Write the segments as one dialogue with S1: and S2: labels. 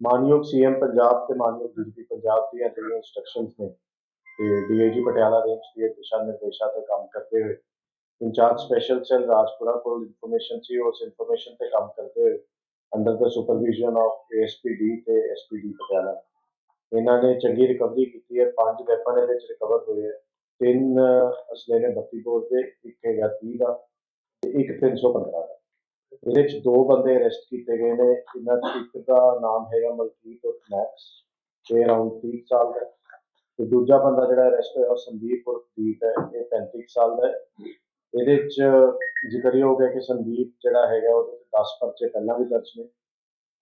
S1: ਮਾਨਯੋਗ ਸੀਐਮ ਪੰਜਾਬ ਤੇ ਮਾਨਯੋਗ ਡੀਜੀਪੀ ਪੰਜਾਬ ਦੀਆਂ ਜਿਹੜੀਆਂ ਇੰਸਟਰਕਸ਼ਨਸ ਨੇ, ਤੇ ਡੀਏਜੀ ਪਟਿਆਲਾ ਰੇਂਜ ਦੇ ਦਿਸ਼ਾ ਨਿਰਦੇਸ਼ਾਂ ਤੇ ਕੰਮ ਕਰਦੇ ਹੋਏ, ਇੰਚਾਰਜ ਸਪੈਸ਼ਲ ਸੈੱਲ ਰਾਜਪੁਰਾ ਕੋਲ ਇਨਫੋਰਮੇਸ਼ਨ ਸੀ, ਉਸ ਇਨਫੋਰਮੇਸ਼ਨ ਤੇ ਕੰਮ ਕਰਦੇ ਹੋਏ under the supervision of ASPD ਤੇ ਐਸਪੀਡੀ ਪਟਿਆਲਾ। ਇਹਨਾਂ ਨੇ ਚੰਗੀ ਰਿਕਵਰੀ ਕੀਤੀ ਹੈ, ਪੰਜ ਵੈਪਨ ਇਹਦੇ ਵਿੱਚ ਰਿਕਵਰ ਹੋਏ ਹੈ, ਤਿੰਨ ਅਸਲੇ ਨੇ 32 ਬੋਰ ਦੇ ਇੱਕ ਹੈਗਾ 30 ਦਾ, ਤੇ ਇੱਕ 315 ਦਾ। ਇਹਦੇ 'ਚ ਦੋ ਬੰਦੇ ਅਰੈਸਟ ਕੀਤੇ ਗਏ ਨੇ। ਇਹਨਾਂ ਚ ਇੱਕ ਦਾ ਨਾਮ ਹੈਗਾ ਮਲਕੀਤ ਉਰਫ ਮੈਕਸ, ਇਹ ਅਰਾਊਂਡ 30 ਸਾਲ ਦਾ ਤੇ ਦੂਜਾ ਬੰਦਾ ਜਿਹੜਾ ਅਰੈਸਟ ਹੋਇਆ ਉਹ ਸੰਦੀਪ ਉਰਫ ਦੀਪ ਹੈ, ਇਹ 35 ਸਾਲ ਦਾ ਹੈ। ਇਹਦੇ ਚ ਜ਼ਿਕਰਯੋਗ ਹੈ ਕਿ ਸੰਦੀਪ ਜਿਹੜਾ ਹੈਗਾ ਉਹਦੇ ਤੇ 10 ਪਰਚੇ ਪਹਿਲਾਂ ਵੀ ਦਰਜ ਨੇ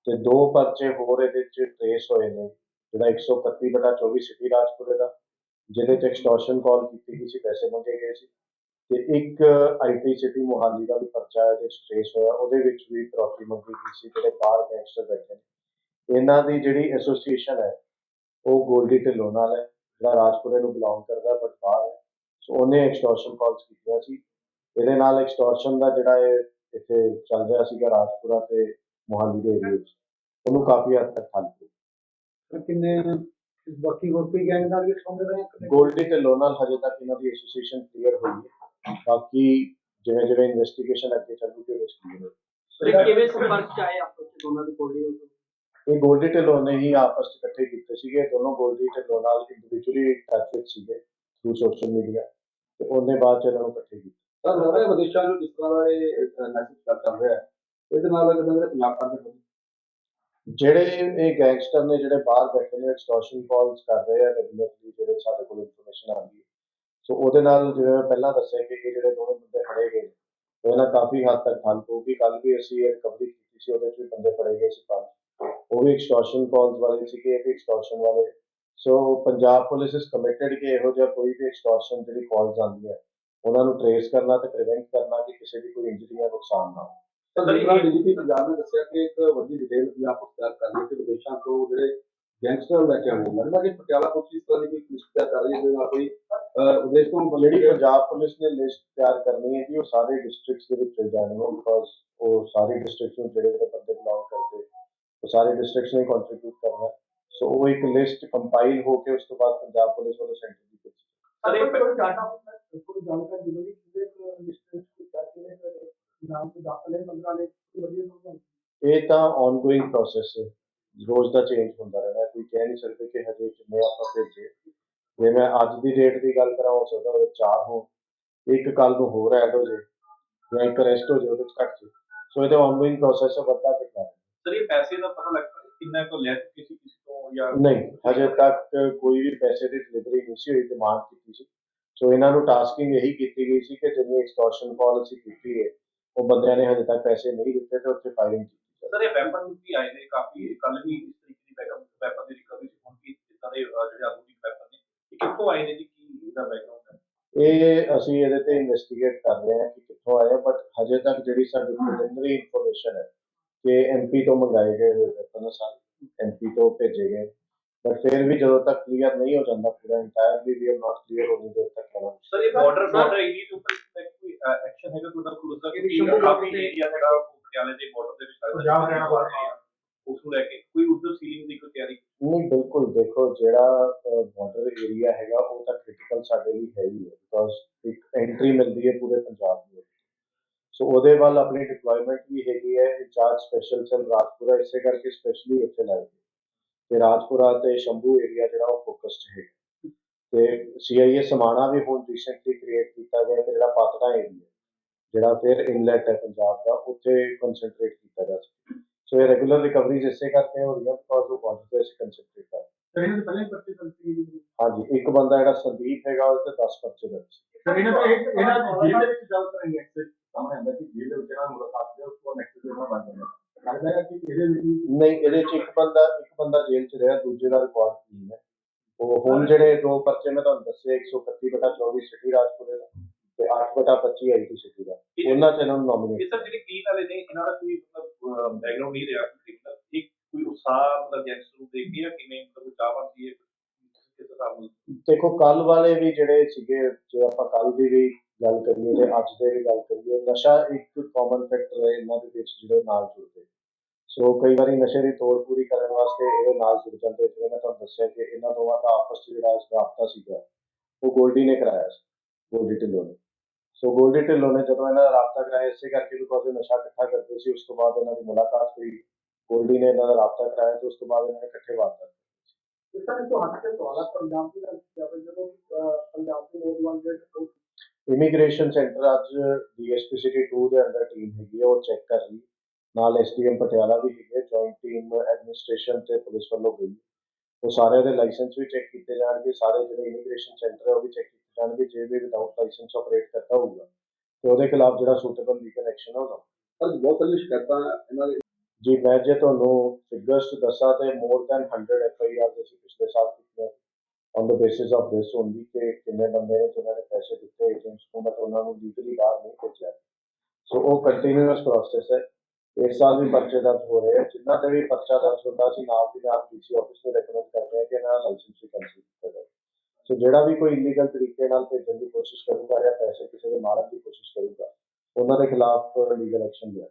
S1: ਤੇ ਦੋ ਪਰਚੇ ਹੋਰ ਇਹਦੇ ਚ ਟ੍ਰੇਸ ਹੋਏ ਨੇ, ਜਿਹੜਾ 131 ਬਟਾ 24 ਸਿਟੀ ਰਾਜਪੁਰੇ ਦਾ, ਜਿਹਦੇ ਚ ਐਕਸਟੋਰਸ਼ਨ ਕਾਲ ਕੀਤੀ ਗਈ ਸੀ, ਪੈਸੇ ਮੰਗੇ ਗਏ ਸੀ। ਤੇ ਇੱਕ ਆਈਟੀ ਸਿਟੀ ਮੁਹਾਲੀ ਦਾ ਵੀ ਪਰਚਾ ਇਹਦੇ ਚ ਟ੍ਰੇਸ ਹੋਇਆ ਉਹਦੇ ਵਿੱਚ ਵੀ ਪ੍ਰੋਪਰਟੀ ਮੰਗੀ ਗਈ ਸੀ ਜਿਹੜੇ ਬਾਹਰ ਗੈਂਗਸਟਰ ਬੈਠੇ ਨੇ। ਇਹਨਾਂ ਦੀ ਜਿਹੜੀ ਐਸੋਸੀਏਸ਼ਨ ਹੈ ਉਹ ਗੋਲਡੀ ਢਿੱਲੋਂ ਨਾਲ ਹੈ ਜਿਹੜਾ ਰਾਜਪੁਰੇ ਨੂੰ ਬਿਲੋਂਗ ਕਰਦਾ ਬਟ ਬਾਹਰ ਹੈ। ਸੋ ਉਹਨੇ ਐਕਸਟੋਰਸ਼ਨ ਕਾਲਸ ਕੀਤੀਆਂ ਸੀ। ਇਹਦੇ ਨਾਲ ਐਕਸਟੋਰਸ਼ਨ ਦਾ ਜਿਹੜਾ ਇਹ ਇੱਥੇ ਚੱਲ ਰਿਹਾ ਸੀਗਾ ਰਾਜਪੁਰਾ ਤੇ ਮੁਹਾਲੀ ਦੇ ਏਰੀਆ ਵਿੱਚ। ਉਹਨੂੰ ਕਾਫੀ ਹੱਦ ਤੱਕ ਪਈ
S2: ਸਰ ਕਿੰਨੇ ਬਾਕੀ ਹੋਰ ਕੋਈ ਗੈਂਗ ਨਾਲ ਵੀ ਸੰਬੰਧ ਰਹੇ
S1: ਗੋਲਡੀ ਢਿੱਲੋਂ ਨਾਲ ਹਜੇ ਤੱਕ ਇਹਨਾਂ ਦੀ ਐਸੋਸੀਏਸ਼ਨ ਕਲੀਅਰ ਹੋਈ ਹੈ। ਬਾਕੀ ਜਿਵੇਂ ਜਿਵੇਂ ਇਨਵੈਸਟੀਗੇਸ਼ਨ ਅੱਗੇ ਚੱਲੂਗੀ ਉਹਦੇ ਵਿੱਚ clear ਹੋਏਗੀ।
S3: ਸਰ ਕਿਵੇਂ ਸੰਪਰਕ ਚ ਆਏ ਆਪਸ ਚ ਦੋਨਾਂ ਦੀ ਕੋਲੀ
S1: ਇਹ ਗੋਲਡੀ ਢਿੱਲੋਂ ਨੇ ਹੀ ਆਪਸ 'ਚ ਇਕੱਠੇ ਕੀਤੇ ਸੀਗੇ। ਦੋਨੋਂ ਗੋਲਡੀ ਢਿੱਲੋਂ ਨਾਲ ਇੰਡੀਵਿਜੂਅਲੀ ਟੱਚ ਵਿੱਚ ਸੀਗੇ ਥਰੂ ਸੋਸ਼ਲ ਮੀਡੀਆ ਤੇ ਉਹਨੇ ਬਾਅਦ 'ਚ ਇਹਨਾਂ ਨੂੰ ਇਕੱਠੇ ਕੀਤਾ।
S2: ਸਰ ਲੱਗਦਾ ਹੈ ਵਿਦੇਸ਼ਾਂ ਨੂੰ ਜਿਸ ਤਰ੍ਹਾਂ ਦਾ ਇਹ ਮੈਸੇਜ ਕਰ ਚੱਲ ਰਿਹਾ ਇਹਦੇ ਨਾਲ ਲੱਗਦਾ ਮੇਰੇ ਪੰਜਾਬ ਤੱਕ
S1: ਜਿਹੜੇ ਇਹ ਗੈਂਗਸਟਰ ਨੇ ਜਿਹੜੇ ਬਾਹਰ ਬੈਠੇ ਨੇ ਐਕਸਟੋਰਸ਼ਨ ਕਾਲਸ ਕਰ ਰਹੇ ਆ ਰੈਗੂਲਰਲੀ ਜਿਹੜੇ ਸਾਡੇ ਕੋਲ ਇਨਫੋਰਮੇਸ਼ਨ ਆਉਂਦੀ ਹੈ। ਸੋ ਉਹਦੇ ਨਾਲ ਜਿਵੇਂ ਮੈਂ ਪਹਿਲਾਂ ਦੱਸਿਆ ਕਿ ਜਿਹੜੇ ਦੋਵੇਂ ਬੰਦੇ ਫੜੇ ਗਏ ਨੇ, ਉਹਦੇ ਕਾਫੀ ਹੱਦ ਤੱਕ ਹੱਲ ਪਊਗੀ ਕੱਲ ਵੀ ਅਸੀਂ ਰਿਕਵਰੀ ਕੀਤੀ ਸੀ ਉਹਦੇ 'ਚ ਵੀ ਬੰਦੇ ਫੜੇ ਗਏ ਸੀ ਪੰਜ। ਉਹ ਵੀ ਐਕਸਟੋਰਸ਼ਨ ਕਾਲਸ ਵਾਲੇ ਸੀਗੇ ਇਹ ਵੀ ਐਕਸਟੋਰਸ਼ਨ ਵਾਲੇ। ਸੋ ਪੰਜਾਬ ਪੁਲਿਸ ਇਸ ਕਮਿਟਡ ਕਿ ਇਹੋ ਜਿਹਾ ਕੋਈ ਵੀ ਐਕਸਟੋਰਸ਼ਨ ਜਿਹੜੀ ਕਾਲਸ ਆਉਂਦੀ ਹੈ ਉਹਨਾਂ ਨੂੰ ਟਰੇਸ ਕਰਨਾ ਤੇ ਪ੍ਰੀਵੈਂਟ ਕਰਨਾ ਕਿ ਕਿਸੇ ਦੀ ਕੋਈ ਇੰਜਰੀ ਜਾਂ ਨੁਕਸਾਨ ਨਾ ਹੋ
S2: ਸਰ ਜਿਸ ਤਰ੍ਹਾਂ ਡੀਜੀਪੀ ਪੰਜਾਬ ਨੇ ਦੱਸਿਆ ਕਿ ਇੱਕ ਵੱਡੀ ਡਿਟੇਲ ਪੰਜਾਬ ਪੁਲਿਸ ਤਿਆਰ ਕਰ ਰਹੀ ਕਿ ਵਿਦੇਸ਼ਾਂ ਤੋਂ ਜਿਹੜੇ ਗੈਂਗਸਟਰ ਲੈ ਕੇ ਆਉਣੇ ਲੱਗਦਾ ਕਿ ਪਟਿਆਲਾ ਪੁਲਿਸ ਇਸ ਤਰ੍ਹਾਂ ਦੀ ਕੋਈ ਲਿਸਟ ਤਿਆਰ ਕਰ ਰਹੀ ਹੈ ਜਿਹਦੇ ਨਾਲ ਕੋਈ ਵਿਦੇਸ਼ ਤੋਂ
S1: ਜਿਹੜੀ ਪੰਜਾਬ ਪੁਲਿਸ ਨੇ ਲਿਸਟ ਤਿਆਰ ਕਰਨੀ ਹੈ ਜੀ ਉਹ ਸਾਰੇ ਡਿਸਟ੍ਰਿਕਟਸ ਦੇ ਵਿੱਚ ਚਲ ਜਾਣੀ ਹੈ ਬਿਕੋਜ਼ ਉਹ ਸਾਰੇ ਡਿਸਟ੍ਰਿਕਟਸ ਨੂੰ ਜਿਹੜੇ ਜਿਹੜੇ ਬੰਦੇ ਬਿਲੋਂਗ ਕਰਦੇ ਉਹ ਸਾਰੇ ਡਿਸਟ੍ਰਿਕਟਸ ਨੇ ਕੰਟਰੀਬਿਊਟ ਕਰਨਾ। ਸੋ ਉਹ ਇੱਕ ਲਿਸਟ ਕੰਪਾਈਲ ਹੋ ਕੇ ਉਸ ਤੋਂ ਬਾਅਦ ਪੰਜਾਬ ਪੁਲਿਸ ਵੱਲੋਂ ਸੈਂਟਰ ਦੀ ਪੁਲਿਸ
S3: ਸਰ ਇਹ
S2: ਕੋਈ ਡਾਟਾ ਕੋਈ ਜਾਣਕਾਰੀ ਜ਼ਰੂਰੀ ਕਿਹਦੇ ਲਿਸਟ ਵਿੱਚ ਕਰਕੇ ਨਾਮ ਤੋਂ ਦਾਖਲ 15 ਨੇ ਵਧੀਆ ਹੋਊਗਾ
S1: ਇਹ ਤਾਂ ਆਨਗੋਇੰਗ ਪ੍ਰੋਸੈਸ ਹੈ। ਰੋਜ਼ ਦਾ ਚੇਂਜ ਹੁੰਦਾ ਰਹਿਣਾ ਹੈ। ਕੋਈ ਕਹਿ ਨਹੀਂ ਸਕਦੇ ਕਿ ਹਜੇ ਕਿੰਨੇ ਆਪਾਂ ਭੇਜੇ। ਜੇ ਮੈਂ ਅੱਜ ਦੀ ਡੇਟ ਦੀ ਗੱਲ ਕਰਾਂ ਹੋ ਸਕਦਾ ਉਹਦੇ ਚਾਰ ਹੋਣ। ਇੱਕ ਕੱਲ ਨੂੰ ਹੋਰ ਐਡ ਹੋ ਜੇ ਜਾਂ ਇੱਕ ਰੈਸਟ ਹੋ ਜੇ ਉਹਦੇ ਘੱਟ ਜੇ। ਸੋ ਇਹ ਤਾਂ ਆਨਗੋਇੰਗ ਪ੍ਰੋਸੈਸ ਹੈ ਵੱਧਦਾ ਰਹਿਣਾ।
S4: ਸਰ ਇਹ ਪੈਸੇ ਦਾ ਪਤਾ ਲੱਗਦਾ ਕਿੰਨਾ ਕੋ ਲੈ ਚੁੱਕੇ ਸੀ ਕਿਸੇ ਤੋਂ ਜਾਂ
S1: ਨਹੀਂ ਹਜੇ ਤੱਕ ਕੋਈ ਵੀ ਪੈਸੇ ਦੀ ਡਿਲੀਵਰੀ ਨਹੀਂ ਸੀ ਹੋਈ ਡਿਮਾਂਡ ਕੀਤੀ ਸੀ। ਸੋ ਇਹਨਾਂ ਨੂੰ ਟਾਸਕਿੰਗ ਇਹੀ ਕੀਤੀ ਗਈ ਸੀ ਕਿ ਜਿੰਨੀ ਐਕਸਟੋਰਸ਼ਨ ਕਾਲ ਅਸੀਂ ਕੀਤੀ ਹੈ ਉਹ ਬੰਦਿਆਂ ਨੇ ਹਜੇ ਤੱਕ ਪੈਸੇ ਨਹੀਂ ਦਿੱਤੇ ਤੇ ਉੱਥੇ ਫਾਇਰਿੰਗ ਕੀਤੀ।
S4: ਸਰ ਇਹ ਵੈਪਨ ਵੀ ਆਏ ਨੇ ਕਾਫੀ। ਕੱਲ ਵੀ ਇਸ ਤਰੀਕੇ ਦੀ ਬੈਕਅਪ ਵੈਪਨ ਦੀ ਰਿਕਵਰੀ ਸੀ। ਹੁਣ ਵੀ ਇਦਾਂ ਦੇ ਜਿਹੜੇ ਆਧੁਨਿਕ ਵੈਪਨ ਨੇ ਇਹ ਕਿੱਥੋਂ ਆਏ ਨੇ ਜੀ? ਕੀ ਇਹਦਾ ਬੈਕਗ੍ਰਾਉਂਡ ਹੈ?
S1: ਇਹ ਅਸੀਂ ਇਹਦੇ ਤੇ ਇਨਵੈਸਟੀਗੇਟ ਕਰ ਰਹੇ ਹਾਂ ਕਿ ਕਿੱਥੋਂ ਆਇਆ ਬਟ ਹਜੇ ਤੱਕ ਜਿਹੜੀ ਸਾਡੀ ਪ੍ਰੀਲਿਮਿਨਰੀ ਇਨਫੋਰਮੇਸ਼ਨ ਹੈ ਕਿ ਐਮਪੀ ਤੋਂ ਮੰਗਾਏ ਗਏ ਵੈਪਨ ਸਾਰੇ। ਐਮਪੀ ਤੋਂ ਭੇਜੇ ਗਏ। ਬਟ ਫਿਰ ਵੀ ਜਦੋਂ ਤੱਕ ਕਲੀਅਰ ਨਹੀਂ ਹੋ ਜਾਂਦਾ ਪੂਰਾ entirely we are not clear ਹੋਣੀ ਦੇਰ ਤੱਕ ਕਹਿਣਾ
S4: ਸਰ ਇਹ ਬਾਰਡਰ ਬਾਰਡਰ ਏਰੀਆ ਦੇ ਉੱਪਰ ਕੋਈ ਐਕਸ਼ਨ ਹੈਗਾ ਤੁਹਾਡਾ? ਕਲੋਜ਼ ਦਾ ਕਿ ਕਾਫੀ ਏਰੀਆ ਜਿਹੜਾ ਪਟਿਆਲੇ ਦੇ ਬਾਰਡਰ ਦੇ ਵਿੱਚ ਲੱਗਦਾ
S2: ਪੰਜਾਬ ਹਰਿਆਣਾ border
S4: ਉਸ ਨੂੰ ਲੈ ਕੇ। ਕੋਈ ਉਧਰ ਸੀਲਿੰਗ ਦੀ ਕੋਈ ਤਿਆਰੀ?
S1: ਨਹੀਂ ਬਿਲਕੁਲ ਦੇਖੋ ਜਿਹੜਾ ਬਾਰਡਰ ਏਰੀਆ ਹੈਗਾ ਉਹ ਤਾਂ ਕ੍ਰਿਟੀਕਲ ਸਾਡੇ ਲਈ ਹੈ ਹੀ ਹੈ ਬਿਕੋਜ਼ ਇੱਕ ਐਂਟਰੀ ਮਿਲਦੀ ਹੈ ਪੂਰੇ ਪੰਜਾਬ ਨੂੰ। ਸੋ ਉਹਦੇ ਵੱਲ ਆਪਣੀ ਡਿਪਲੋਇਮੈਂਟ ਵੀ ਹੈਗੀ ਹੈ ਇੰਚਾਰਜ ਸਪੈਸ਼ਲ ਸੈਲ ਰਾਜਪੁਰਾ ਇਸੇ ਕਰਕੇ ਸਪੈਸ਼ਲੀ ਉੱਥੇ ਲਾਈ ਗਈ ਤੇ ਰਾਜਪੁਰਾ ਤੇ ਸ਼ੰਭੂ ਏਰੀਆ ਜਿਹੜਾ ਉਹ ਫੋਕਸਡ ਹੈ। ਤੇ ਸੀਆਈਏ ਸਮਾਣਾ ਵੀ ਹੁਣ ਰੀਸੈਂਟਲੀ ਕ੍ਰੀਏਟ ਕੀਤਾ ਗਿਆ ਜਿਹੜਾ ਪਾਤੜਾ ਏਰੀਆ ਜਿਹੜਾ ਫਿਰ ਇਨਲੈਟ ਹੈ ਪੰਜਾਬ ਦਾ ਉੱਥੇ ਕਨਸੈਂਟਰੇਟ ਕੀਤਾ ਜਾ ਸਕੇ। ਸੋ ਇਹ ਰੈਗੂਲਰ ਰਿਕਵਰੀਜ਼ ਇਸੇ ਕਰਕੇ ਹੋ ਰਹੀਆਂ ਬਿਕੋਜ਼ ਉਹ ਬਾਰਡਰ ਤੇ ਕਨਸੈਂਟਰੇਟ ਕਰ ਰਹੇ ਹਾਂ।
S2: ਸਰ ਇਹਨਾਂ ਦੇ ਪਹਿਲਾਂ ਪਰਚੇ ਕਰਦੇ
S1: ਹਾਂਜੀ ਇੱਕ ਬੰਦਾ ਜਿਹੜਾ ਸੰਦੀਪ ਹੈਗਾ ਉਹਦੇ ਤੇ 10 ਪਰਚੇ ਦਰਜ ਸੀ।
S2: ਸਰ ਇਹਨਾਂ ਦਾ ਇੱਕ ਇਹਨਾਂ ਦੀ ਜੇਲ੍ਹ ਦੇ ਵਿੱਚ ਗੱਲ ਕਰਾਂਗੇ ਐਕਸੈਸ ਸਾਹਮਣੇ ਆਉਂਦਾ ਕਿ ਜੇਲ੍ਹ ਦੇ ਵਿੱਚ ਇਹਨਾਂ ਮੁਲਾਕਾਤ ਦੇ ਉਸ ਤੋਂ ਨੈਕਸਟ ਦੇ ਨਾਲ ਬਣ ਜਾਂਦਾ। ਲੱਗਦਾ ਹੈ ਕਿ ਇਹਦੇ ਵਿੱਚ ਵੀ
S1: ਨਹੀਂ ਇਹਦੇ ਚ ਇੱਕ ਬੰਦਾ ਇੱਕ ਬੰਦਾ ਜੇਲ੍ਹ ਚ ਰਿਹਾ ਦੂਜੇ ਦਾ ਰਿਕਾਰਡ ਨਹੀਂ ਹੈ। ਉਹ ਹੁਣ ਜਿਹੜੇ ਦੋ ਪਰਚੇ ਮੈਂ ਤੁਹਾਨੂੰ ਦੱਸੇ 131 ਬਟਾ 24 ਸਿਟੀ ਰਾਜਪੁਰੇ ਦਾ। ਤੇ 8 ਬਟਾ 25 ਆਈਟੀ ਸਿਟੀ ਦਾ। ਉਹਨਾਂ ਚ ਇਹਨਾਂ ਨੂੰ ਨਾਮਿਨੇਟ
S4: ਇਹ ਸਰ ਜਿਹੜੇ ਕਲੀਨ ਵਾਲੇ ਨੇ ਇਹਨਾਂ ਦਾ ਕੋਈ ਮਤਲਬ ਬੈਕਗ੍ਰਾਉਂਡ ਨਹੀਂ ਰਿਹਾ ਕ੍ਰਿਮੀਨਲ ਇੱਕ ਕੋਈ ਉਸਾਹ ਮਤਲਬ ਗੈਂਗਸਟਰ ਨੂੰ ਦੇਖ ਕੇ ਜਾਂ ਕਿਵੇਂ ਮਤਲਬ ਚਾਹ ਬਣਦੀ ਹੈ ਕਿਸ ਹਿਸਾਬ ਨਾਲ?
S1: ਦੇਖੋ ਕੱਲ ਵਾਲੇ ਵੀ ਜਿਹੜੇ ਸੀਗੇ ਜੇ ਆਪਾਂ ਕੱਲ ਦੀ ਵੀ ਗੱਲ ਕਰੀਏ ਤੇ ਅੱਜ ਦੇ ਵੀ ਗੱਲ ਕਰੀਏ ਨਸ਼ਾ ਇੱਕ ਕਾਮਨ ਫੈਕਟਰ ਹੈ ਇਹਨਾਂ ਦੇ ਵਿੱਚ ਜਿਹੜੇ ਨਾਲ ਜੁੜਦੇ। ਸੋ ਕਈ ਵਾਰੀ ਨਸ਼ੇ ਦੀ ਤੋੜ ਪੂਰੀ ਕਰਨ ਵਾਸਤੇ ਇਹਦੇ ਨਾਲ ਜੁੜ ਜਾਂਦੇ ਜਿਵੇਂ ਮੈਂ ਤੁਹਾਨੂੰ ਦੱਸਿਆ ਕਿ ਇਹਨਾਂ ਦੋਵਾਂ ਦਾ ਆਪਸ 'ਚ ਜਿਹੜਾ ਰਾਬਤਾ ਸੀਗਾ ਉਹ ਗੋਲਡੀ ਨੇ ਕਰਾਇਆ ਸੀ ਗੋਲਡੀ ਢਿੱਲੋਂ ਨੇ। ਸੋ ਗੋਲਡੀ ਢਿੱਲੋਂ ਨੇ ਜਦੋਂ ਇਹਨਾਂ ਦਾ ਰਾਬਤਾ ਕਰਾਇਆ ਇਸੇ ਕਰਕੇ ਬਿਕੋਜ਼ ਇਹ ਨਸ਼ਾ ਇਕੱਠਾ ਕਰਦੇ ਸੀ ਉਸ ਤੋਂ ਬਾਅਦ ਇਹਨਾਂ ਦੀ ਮੁਲਾਕਾਤ ਹੋਈ ਗੋਲਡੀ ਨੇ ਇਹਨਾਂ ਦਾ ਰਾਬਤਾ ਕਰਾਇਆ ਤੇ ਉਸ ਤੋਂ ਬਾਅਦ ਇਹਨਾਂ ਨੇ ਇਕੱਠੇ ਵਾਰਦਾਤ
S3: ਇਸ ਤਰ੍ਹਾਂ ਤੋਂ ਹੱਟ ਕੇ ਸਵਾਲ ਹੈ ਪੰਜਾਬ ਦੀ ਗੱਲ ਕੀਤੀ ਜਦੋਂ ਅਹ, ਪੰਜਾਬ ਦੇ ਨੌਜਵਾਨ ਜਿਹੜੇ
S1: ਇਮੀਗ੍ਰੇਸ਼ਨ ਸੈਂਟਰ ਅੱਜ ਡੀਐਸਪੀ ਸਿਟੀ 2 ਦੇ ਅੰਦਰ ਟੀਮ ਹੈਗੀ ਹੈ ਉਹ ਚੈੱਕ ਕਰ ਰਹੀ ਨਾਲ ਐਸਡੀਐਮ ਪਟਿਆਲਾ ਵੀ ਹੈਗੀ ਹੈ ਜੁਆਇੰਟ ਟੀਮ ਐਡਮਿਨਿਸਟ੍ਰੇਸ਼ਨ ਤੇ ਪੁਲਿਸ ਵੱਲੋਂ ਗਈ ਉਹ ਸਾਰਿਆਂ ਦੇ ਲਾਇਸੈਂਸ ਵੀ ਚੈੱਕ ਕੀਤੇ ਜਾਣਗੇ ਸਾਰੇ ਜਿਹੜੇ ਇਮੀਗ੍ਰੇਸ਼ਨ ਸੈਂਟਰ ਹੈ ਉਹ ਵੀ ਚੈੱਕ ਕੀਤੇ ਜਾਣਗੇ ਜੇ ਵੀ ਵਿਦਆਊਟ ਲਾਇਸੈਂਸ ਆਪਰੇਟ ਕਰਦਾ ਹੋਊਗਾ ਤੇ ਉਹਦੇ ਖਿਲਾਫ ਜਿਹੜਾ ਸੂਟੇਬਲ ਲੀਗਲ ਐਕਸ਼ਨ ਹੋਗਾ
S2: ਪਰ ਬਹੁਤ ਸਾਰੀਆਂ ਸ਼ਿਕਾਇਤਾਂ ਇਹਨਾਂ ਦੇ
S1: ਜੀ ਮੈਂ ਜੇ ਤੁਹਾਨੂੰ ਫਿਗਰਸ ਦੱਸਾਂ ਤੇ more than 100 F I R ਅਸੀਂ ਪਿਛਲੇ ਸਾਲ ਕੀਤੀਆਂ। On the basis of this only ਕਿ ਕਿੰਨੇ ਬੰਦੇ ਨੇ ਜਿਨ੍ਹਾਂ ਨੇ ਪੈਸੇ ਦਿੱਤੇ ਏਜੰਟਸ ਨੂੰ ਬਟ ਉਹਨਾਂ ਨੂੰ ਲੀਗਲੀ ਬਾਹਰ ਨਹੀਂ ਭੇਜਿਆ। ਸੋ ਉਹ ਕੰਟੀਨਿਊਸ ਪ੍ਰੋਸੈਸ ਹੈ। ਇਸ ਸਾਲ ਵੀ ਪਰਚੇ ਦਰਜ ਹੋ ਰਹੇ ਆ। ਜਿਨ੍ਹਾਂ ਤੇ ਵੀ ਪਰਚਾ ਦਰਜ ਹੁੰਦਾ ਸੀ ਨਾਲ ਦੀ ਨਾਲ ਡੀਸੀ ਆਫਿਸ ਨੂੰ ਰეკਮੈਂਡ ਕਰਦੇ ਆ ਕਿ ਇਹਨਾਂ ਲਾਇਸੈਂਸ ਵੀ ਕੈਂਸਲ ਕੀਤਾ ਜਾਵੇ। ਸੋ ਜਿਹੜਾ ਵੀ ਕੋਈ ਇਲੀਗਲ ਤਰੀਕੇ ਨਾਲ ਭੇਜਣ ਦੀ ਕੋਸ਼ਿਸ਼ ਕਰੂਗਾ ਜਾਂ ਪੈਸੇ ਕਿਸੇ ਦੇ ਮਾਰਨ ਦੀ ਕੋਸ਼ਿਸ਼ ਕਰੂਗਾ, ਉਹਨਾਂ ਦੇ ਖਿਲਾਫ ਲੀਗਲ ਐਕਸ਼ਨ ਲਿਆ